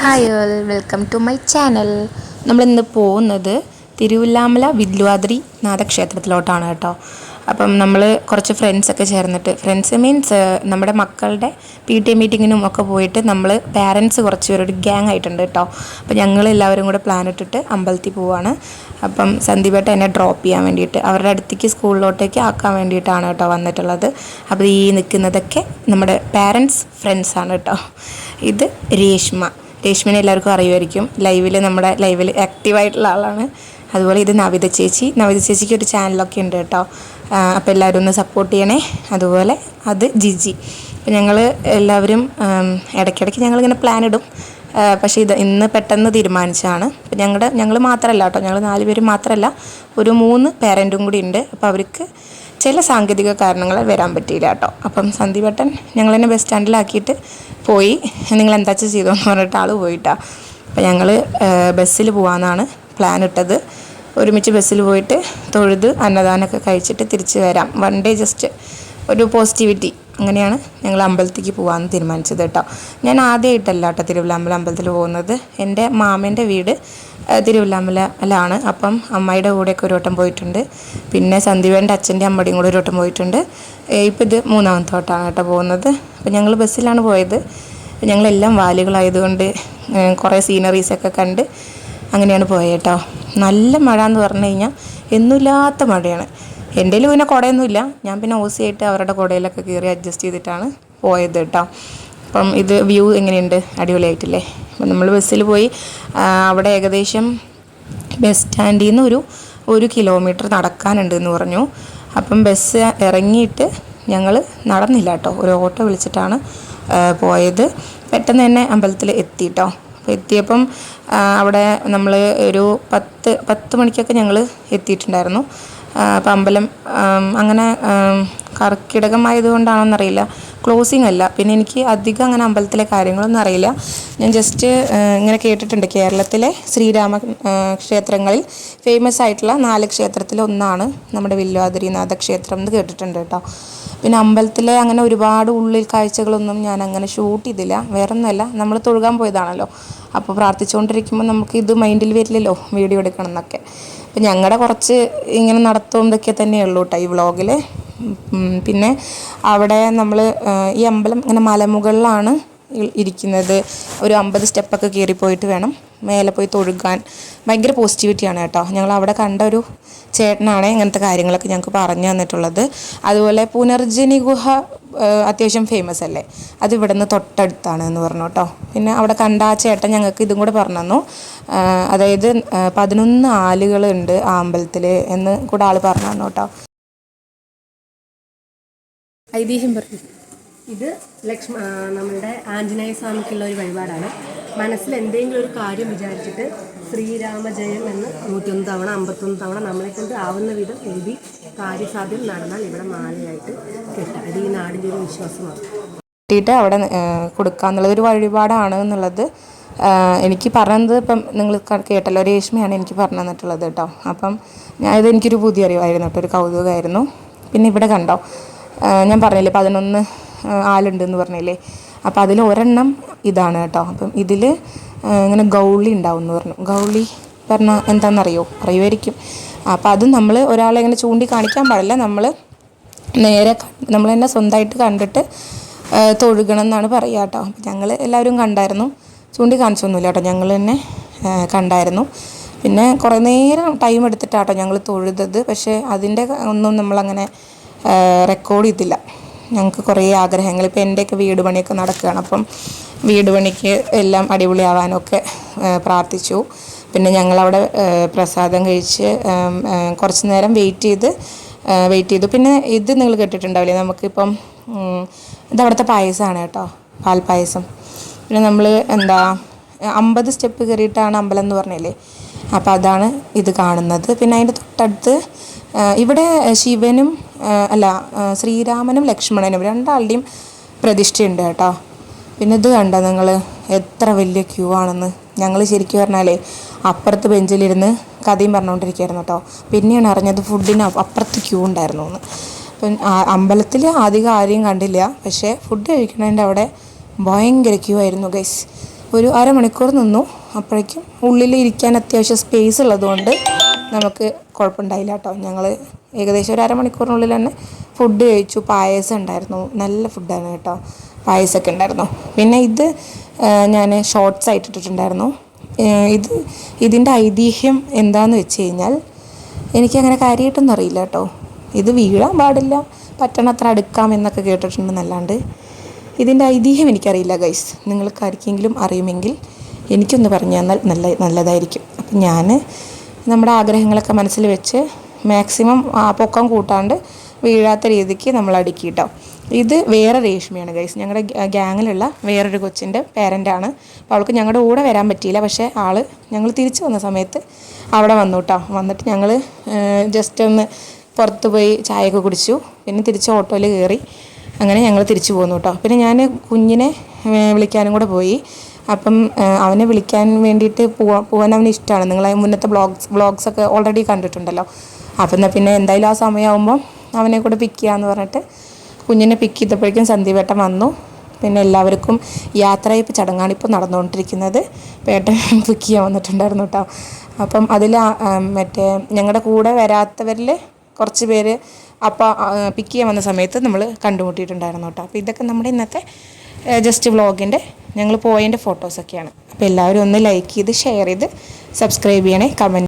Hi all welcome to my channel നമ്മളിന്ന് പോകുന്നത് തിരുവല്ലാമല വില്ലുവാദ്രി നാഥക്ഷേത്രത്തിലോട്ടാണ് കേട്ടോ. അപ്പം നമ്മൾ കുറച്ച് ഫ്രണ്ട്സൊക്കെ ചേർന്നിട്ട് ഫ്രണ്ട്സ് മീൻസ് നമ്മുടെ മക്കളുടെ പി ടി എ മീറ്റിങ്ങിനും ഒക്കെ പോയിട്ട് നമ്മൾ പാരൻസ് കുറച്ച് പേരൊരു ഗ്യാങ് ആയിട്ടുണ്ട് കേട്ടോ അപ്പം ഞങ്ങൾ എല്ലാവരും കൂടെ പ്ലാൻ ഇട്ടിട്ട് അമ്പലത്തിൽ പോവാണ്. അപ്പം സന്ദീപേട്ട എന്നെ ഡ്രോപ്പ് ചെയ്യാൻ വേണ്ടിയിട്ട് അവരുടെ അടുത്തേക്ക് സ്കൂളിലോട്ടേക്ക് ആക്കാൻ വേണ്ടിയിട്ടാണ് കേട്ടോ വന്നിട്ടുള്ളത്. അപ്പോൾ ഈ നിൽക്കുന്നതൊക്കെ നമ്മുടെ പാരൻസ് ഫ്രണ്ട്സാണ് കേട്ടോ ഇത് രേഷ്മ. രേഷ്മനെ എല്ലാവർക്കും അറിയുമായിരിക്കും. ലൈവിൽ നമ്മുടെ ലൈവിൽ ആക്റ്റീവായിട്ടുള്ള ആളാണ്. അതുപോലെ ഇത് നവിത ചേച്ചി. നവിത ചേച്ചിക്ക് ഒരു ചാനലൊക്കെ ഉണ്ട് കേട്ടോ. അപ്പോൾ എല്ലാവരും ഒന്ന് സപ്പോർട്ട് ചെയ്യണേ. അതുപോലെ അത് ജിജി. അപ്പോൾ ഞങ്ങൾ എല്ലാവരും ഇടയ്ക്കിടയ്ക്ക് ഞങ്ങളിങ്ങനെ പ്ലാൻ ഇടും. പക്ഷേ ഇത് ഇന്ന് പെട്ടെന്ന് തീരുമാനിച്ചതാണ്. അപ്പം ഞങ്ങളുടെ ഞങ്ങൾ മാത്രമല്ല കേട്ടോ. ഞങ്ങൾ നാല് പേര് മാത്രമല്ല ഒരു മൂന്ന് പേരന്റും കൂടി ഉണ്ട്. അപ്പോൾ അവർക്ക് ചില സാങ്കേതിക കാരണങ്ങൾ വരാൻ പറ്റിയില്ല കേട്ടോ. അപ്പം സന്ദീപേട്ടൻ ഞങ്ങൾ തന്നെ ബസ് സ്റ്റാൻഡിലാക്കിയിട്ട് പോയി. നിങ്ങൾ എന്താ ചെയ്തോ എന്ന് പറഞ്ഞിട്ട് ആൾ പോയിട്ടാണ് അപ്പം ഞങ്ങൾ ബസ്സിൽ പോകാമെന്നാണ് പ്ലാൻ ഇട്ടത്. ഒരുമിച്ച് ബസ്സിൽ പോയിട്ട് തൊഴുത് അന്നദാനമൊക്കെ കഴിച്ചിട്ട് തിരിച്ചു വരാം. വൺ ഡേ ജസ്റ്റ് ഒരു പോസിറ്റിവിറ്റി അങ്ങനെയാണ് ഞങ്ങൾ അമ്പലത്തിലേക്ക് പോകാമെന്ന് തീരുമാനിച്ചത് കേട്ടോ. ഞാൻ ആദ്യമായിട്ടല്ല കേട്ടോ തിരുവില്ലാമ്പല അമ്പലത്തിൽ പോകുന്നത്. എന്റെ മാമന്റെ വീട് ആ, അപ്പം അമ്മയുടെ കൂടെയൊക്കെ ഒരു വട്ടം പോയിട്ടുണ്ട്. പിന്നെ സന്ദീപന്റെ അച്ഛന്റെ അമ്മയുടെയും കൂടെ ഒരു വട്ടം പോയിട്ടുണ്ട്. ഇപ്പം ഇത് മൂന്നാമത്തെ വട്ടമാണ് കേട്ടോ പോകുന്നത്. അപ്പം ഞങ്ങൾ ബസ്സിലാണ് പോയത്. ഞങ്ങളെല്ലാം വാലുകളായതുകൊണ്ട് കുറേ സീനറീസൊക്കെ കണ്ട് അങ്ങനെയാണ് പോയേട്ടോ. നല്ല മഴ എന്ന് പറഞ്ഞു കഴിഞ്ഞാൽ എന്നുമില്ലാത്ത മഴയാണ്. എന്റെ പിന്നെ കുടയൊന്നുമില്ല. ഞാൻ പിന്നെ ഓസി ആയിട്ട് അവരുടെ കുടയിലൊക്കെ കയറി അഡ്ജസ്റ്റ് ചെയ്തിട്ടാണ് പോയത് കേട്ടോ. അപ്പം ഇത് വ്യൂ എങ്ങനെയുണ്ട്? അടിപൊളിയായിട്ടില്ലേ? അപ്പം നമ്മൾ ബസ്സിൽ പോയി അവിടെ ഏകദേശം ബസ് സ്റ്റാൻഡിൽ നിന്ന് ഒരു ഒരു കിലോമീറ്റർ നടക്കാനുണ്ട് എന്ന് പറഞ്ഞു. അപ്പം ബസ് ഇറങ്ങിയിട്ട് ഞങ്ങൾ നടന്നില്ല കേട്ടോ. ഒരു ഓട്ടോ വിളിച്ചിട്ടാണ് പോയത്. പെട്ടെന്ന് തന്നെ അമ്പലത്തിൽ എത്തി കേട്ടോ. അപ്പോൾ എത്തിയപ്പം അവിടെ നമ്മൾ ഒരു പത്ത് പത്ത് മണിക്കൊക്കെ ഞങ്ങൾ എത്തിയിട്ടുണ്ടായിരുന്നു. അപ്പം അമ്പലം അങ്ങനെ കർക്കിടകമായതുകൊണ്ടാണോന്നറിയില്ല. ക്ലോസിങ് അല്ല. പിന്നെ എനിക്ക് അധികം അങ്ങനെ അമ്പലത്തിലെ കാര്യങ്ങളൊന്നും അറിയില്ല. ഞാൻ ജസ്റ്റ് ഇങ്ങനെ കേട്ടിട്ടുണ്ട്. കേരളത്തിലെ ശ്രീരാമ ക്ഷേത്രങ്ങളിൽ ഫേമസ് ആയിട്ടുള്ള നാല് ക്ഷേത്രത്തിൽ ഒന്നാണ് നമ്മുടെ വില്ലുവാതിരിനാഥ ക്ഷേത്രം എന്ന് കേട്ടിട്ടുണ്ട് കേട്ടോ. പിന്നെ അമ്പലത്തിലെ അങ്ങനെ ഒരുപാട് ഉള്ളിൽ കാഴ്ചകളൊന്നും ഞാൻ അങ്ങനെ ഷൂട്ട് ചെയ്തില്ല. വേറെ ഒന്നുമല്ല നമ്മൾ തൊഴുകാൻ പോയതാണല്ലോ. അപ്പോൾ പ്രാർത്ഥിച്ചുകൊണ്ടിരിക്കുമ്പോൾ നമുക്ക് ഇത് മൈൻഡിൽ വരില്ലല്ലോ വീഡിയോ എടുക്കണം എന്നൊക്കെ. അപ്പം ഞങ്ങളുടെ കുറച്ച് ഇങ്ങനെ ഇതൊക്കെ തന്നെയുള്ളൂ കേട്ടോ ഈ വ്ളോഗിൽ പിന്നെ അവിടെ നമ്മൾ ഈ അമ്പലം ഇങ്ങനെ മലമുകളിലാണ് ഇരിക്കുന്നത്. ഒരു അമ്പത് സ്റ്റെപ്പൊക്കെ കയറിപ്പോയിട്ട് വേണം മേലെ പോയി തൊഴുകാൻ. ഭയങ്കര പോസിറ്റിവിറ്റിയാണ് കേട്ടോ. ഞങ്ങൾ അവിടെ കണ്ട ഒരു ചേട്ടനാണ് ഇങ്ങനത്തെ കാര്യങ്ങളൊക്കെ ഞങ്ങൾക്ക് പറഞ്ഞു തന്നിട്ടുള്ളത്. അതുപോലെ പുനർജനി ഗുഹ അത്യാവശ്യം ഫേമസ് അല്ലേ? അത് ഇവിടെ നിന്ന് തൊട്ടടുത്താണ് എന്ന് പറഞ്ഞു കേട്ടോ. പിന്നെ അവിടെ കണ്ട ആ ചേട്ടൻ ഞങ്ങൾക്ക് ഇതും കൂടെ പറഞ്ഞു തന്നു. അതായത് പതിനൊന്ന് ആലുകളുണ്ട് ആ അമ്പലത്തിൽ എന്ന് കൂടെ ആൾ പറഞ്ഞു തന്നു കേട്ടോ. ഐതിഹ്യം പറഞ്ഞു ഇത് ലക്ഷ്മ നമ്മുടെ നമ്മളുടെ ആഞ്ജനേയ സ്വാമിക്കുള്ള ഒരു വഴിപാടാണ്. മനസ്സിൽ എന്തെങ്കിലും ഒരു കാര്യം വിചാരിച്ചിട്ട് ശ്രീരാമജയം എന്ന് നൂറ്റൊന്ന് തവണ അമ്പത്തൊന്ന് തവണ നമ്മളെ കൊണ്ട് ആവുന്ന വിധം എഴുതി കാര്യസാധ്യം നടന്നാൽ ഇവിടെ മാലയായിട്ട് കിട്ടാം അത് ഈ നാടിന്റെ ഒരു വിശ്വാസമാണ്. കിട്ടിയിട്ട് അവിടെ കൊടുക്കുക എന്നുള്ളത് ഒരു വഴിപാടാണ് എന്നുള്ളത് എനിക്ക് പറഞ്ഞത് ഇപ്പം നിങ്ങൾ കേട്ടല്ലോ രേഷ്മയാണ് എനിക്ക് പറഞ്ഞു തന്നിട്ടുള്ളത് കേട്ടോ. അപ്പം ഞാൻ ഇത് എനിക്കൊരു പുതിയ അറിവായിരുന്നു കേട്ടോ ഒരു കൗതുകമായിരുന്നു. പിന്നെ ഇവിടെ കണ്ടോ ഞാൻ പറഞ്ഞില്ലേ പതിനൊന്ന് ആലുണ്ട് എന്ന് പറഞ്ഞില്ലേ. അപ്പോൾ അതിൽ ഒരെണ്ണം ഇതാണ് കേട്ടോ. അപ്പം ഇതിൽ ഇങ്ങനെ ഗൗളി ഉണ്ടാവും എന്ന് പറഞ്ഞു. ഗൗളി പറഞ്ഞാൽ എന്താണെന്നറിയോ? അറിയുമായിരിക്കും അപ്പം അത് നമ്മൾ ഒരാളെ ഇങ്ങനെ ചൂണ്ടി കാണിക്കാൻ പാടില്ല. നമ്മൾ നേരെ നമ്മൾ തന്നെ സ്വന്തമായിട്ട് കണ്ടിട്ട് തൊഴുകണം എന്നാണ് പറയുക കേട്ടോ. അപ്പം ഞങ്ങൾ എല്ലാവരും കണ്ടായിരുന്നു. ചൂണ്ടി കാണിച്ചൊന്നുമില്ല കേട്ടോ. ഞങ്ങൾ തന്നെ കണ്ടായിരുന്നു. പിന്നെ കുറേ നേരം ടൈം എടുത്തിട്ടാട്ടോ ഞങ്ങൾ തൊഴുതത്. പക്ഷേ അതിന്റെ ഒന്നും നമ്മളങ്ങനെ റെക്കോർഡ് ചെയ്തില്ല. ഞങ്ങൾക്ക് കുറേ ആഗ്രഹങ്ങൾ. ഇപ്പോൾ എന്റെയൊക്കെ വീട് പണിയൊക്കെ നടക്കുകയാണ് അപ്പം വീട് പണിക്ക് എല്ലാം അടിപൊളിയാവാനൊക്കെ പ്രാർത്ഥിച്ചു. പിന്നെ ഞങ്ങളവിടെ പ്രസാദം കഴിച്ച് കുറച്ച് നേരം വെയിറ്റ് ചെയ്ത് വെയിറ്റ് ചെയ്തു. പിന്നെ ഇത് നിങ്ങൾ കേട്ടിട്ടുണ്ടാവില്ലേ? നമുക്കിപ്പം ഇതവിടുത്തെ പായസമാണ് കേട്ടോ പാൽപ്പായസം. പിന്നെ നമ്മൾ എന്താ അമ്പത് സ്റ്റെപ്പ് കയറിയിട്ടാണ് അമ്പലം എന്ന് പറഞ്ഞില്ലേ? അപ്പോൾ അതാണ് ഇത് കാണുന്നത്. പിന്നെ അതിന്റെ തൊട്ടടുത്ത് ഇവിടെ ശിവനും അല്ല ശ്രീരാമനും ലക്ഷ്മണനും രണ്ടാളുടെയും പ്രതിഷ്ഠയുണ്ട് കേട്ടോ. പിന്നെ ഇത് കണ്ടോ നിങ്ങൾ എത്ര വലിയ ക്യൂ ആണെന്ന്. ഞങ്ങൾ ശരിക്കും പറഞ്ഞാലേ അപ്പുറത്ത് ബെഞ്ചിലിരുന്ന് കഥയും പറഞ്ഞുകൊണ്ടിരിക്കുകയായിരുന്നു കേട്ടോ. പിന്നെയാണ് അറിഞ്ഞത് ഫുഡിന് അപ്പുറത്ത് ക്യൂ ഉണ്ടായിരുന്നു എന്ന് അപ്പം അമ്പലത്തിൽ അധികം ആരെയും കണ്ടില്ല. പക്ഷേ ഫുഡ് കഴിക്കണതിന്റെ അവിടെ ഭയങ്കര ക്യൂ ആയിരുന്നു ഗൈസ് ഒരു അരമണിക്കൂർ നിന്നു. അപ്പോഴേക്കും ഉള്ളിൽ ഇരിക്കാൻ അത്യാവശ്യം സ്പേസ് ഉള്ളതുകൊണ്ട് നമുക്ക് കുഴപ്പമുണ്ടായില്ല കേട്ടോ. ഞങ്ങൾ ഏകദേശം ഒരു അരമണിക്കൂറിനുള്ളിൽ തന്നെ ഫുഡ് കഴിച്ചു. പായസം ഉണ്ടായിരുന്നു. നല്ല ഫുഡാണ് കേട്ടോ. പായസമൊക്കെ ഉണ്ടായിരുന്നു. പിന്നെ ഇത് ഞാൻ ഷോർട്സ് ആയിട്ട് ഇട്ടിട്ടുണ്ടായിരുന്നു. ഇത് ഇതിന്റെ ഐതിഹ്യം എന്താണെന്ന് വെച്ച് കഴിഞ്ഞാൽ എനിക്കങ്ങനെ കാര്യമായിട്ടൊന്നും അറിയില്ല കേട്ടോ. ഇത് വീഴാൻ പാടില്ല. പറ്റണത്ര അടുക്കാം എന്നൊക്കെ കേട്ടിട്ടുണ്ട് കേട്ടിട്ടുണ്ടെന്നല്ലാണ്ട് ഇതിന്റെ ഐതിഹ്യം എനിക്കറിയില്ല ഗൈസ് നിങ്ങൾക്ക് ആർക്കെങ്കിലും അറിയുമെങ്കിൽ എനിക്കൊന്ന് പറഞ്ഞു തന്നാൽ നല്ല നല്ലതായിരിക്കും. അപ്പം ഞാൻ നമ്മുടെ ആഗ്രഹങ്ങളൊക്കെ മനസ്സിൽ വെച്ച് മാക്സിമം പൊക്കം കൂട്ടാണ്ട് വീഴാത്ത രീതിക്ക് നമ്മൾ അടുക്കി കേട്ടോ ഇത് വേറെ രേഷ്മിയാണ് ഗൈസ് ഞങ്ങളുടെ ഗ്യാങ്ങിലുള്ള വേറൊരു കൊച്ചിന്റെ പേരന്റാണ്. അപ്പോൾ അവൾക്ക് ഞങ്ങളുടെ കൂടെ വരാൻ പറ്റിയില്ല. പക്ഷേ ആൾ ഞങ്ങൾ തിരിച്ചു വന്ന സമയത്ത് അവിടെ വന്നു കേട്ടോ വന്നിട്ട് ഞങ്ങൾ ജസ്റ്റ് ഒന്ന് പുറത്ത് പോയി ചായയൊക്കെ കുടിച്ചു. പിന്നെ തിരിച്ച് ഓട്ടോയിൽ കയറി അങ്ങനെ ഞങ്ങൾ തിരിച്ചു പോന്നു കേട്ടോ പിന്നെ ഞാൻ കുഞ്ഞിനെ വിളിക്കാനും കൂടെ പോയി. അപ്പം അവനെ വിളിക്കാൻ വേണ്ടിയിട്ട് പോവാൻ പോകാൻ അവന് ഇഷ്ടമാണ് നിങ്ങൾ മുന്നത്തെ ബ്ലോഗ്സ് ബ്ലോഗ്സ് ഒക്കെ ഓൾറെഡി കണ്ടിട്ടുണ്ടല്ലോ. അപ്പം എന്നാൽ പിന്നെ എന്തായാലും ആ സമയമാകുമ്പോൾ അവനെ കൂടെ പിക്ക് ചെയ്യാമെന്ന് പറഞ്ഞിട്ട് കുഞ്ഞിനെ പിക്ക് ചെയ്തപ്പോഴേക്കും സന്ദീപേട്ടൻ വന്നു. പിന്നെ എല്ലാവർക്കും യാത്രയപ്പ് ചടങ്ങാണ് ഇപ്പോൾ നടന്നുകൊണ്ടിരിക്കുന്നത്. പേട്ടൻ പിക്ക് ചെയ്യാൻ വന്നിട്ടുണ്ടായിരുന്നു കേട്ടോ അപ്പം അതിൽ മറ്റേ ഞങ്ങളുടെ കൂടെ വരാത്തവരിൽ കുറച്ച് പേര് അപ്പം പിക്ക് ചെയ്യാൻ വന്ന സമയത്ത് നമ്മൾ കണ്ടുമുട്ടിയിട്ടുണ്ടായിരുന്നു കേട്ടോ അപ്പോൾ ഇതൊക്കെ നമ്മുടെ ഇന്നത്തെ ജസ്റ്റ് വ്ളോഗിന്റെ ഞങ്ങൾ പോയതിന്റെ ഫോട്ടോസൊക്കെയാണ് അപ്പോൾ എല്ലാവരും ഒന്ന് ലൈക്ക് ചെയ്ത് ഷെയർ ചെയ്ത് സബ്സ്ക്രൈബ് ചെയ്യണേ. കമന്റ്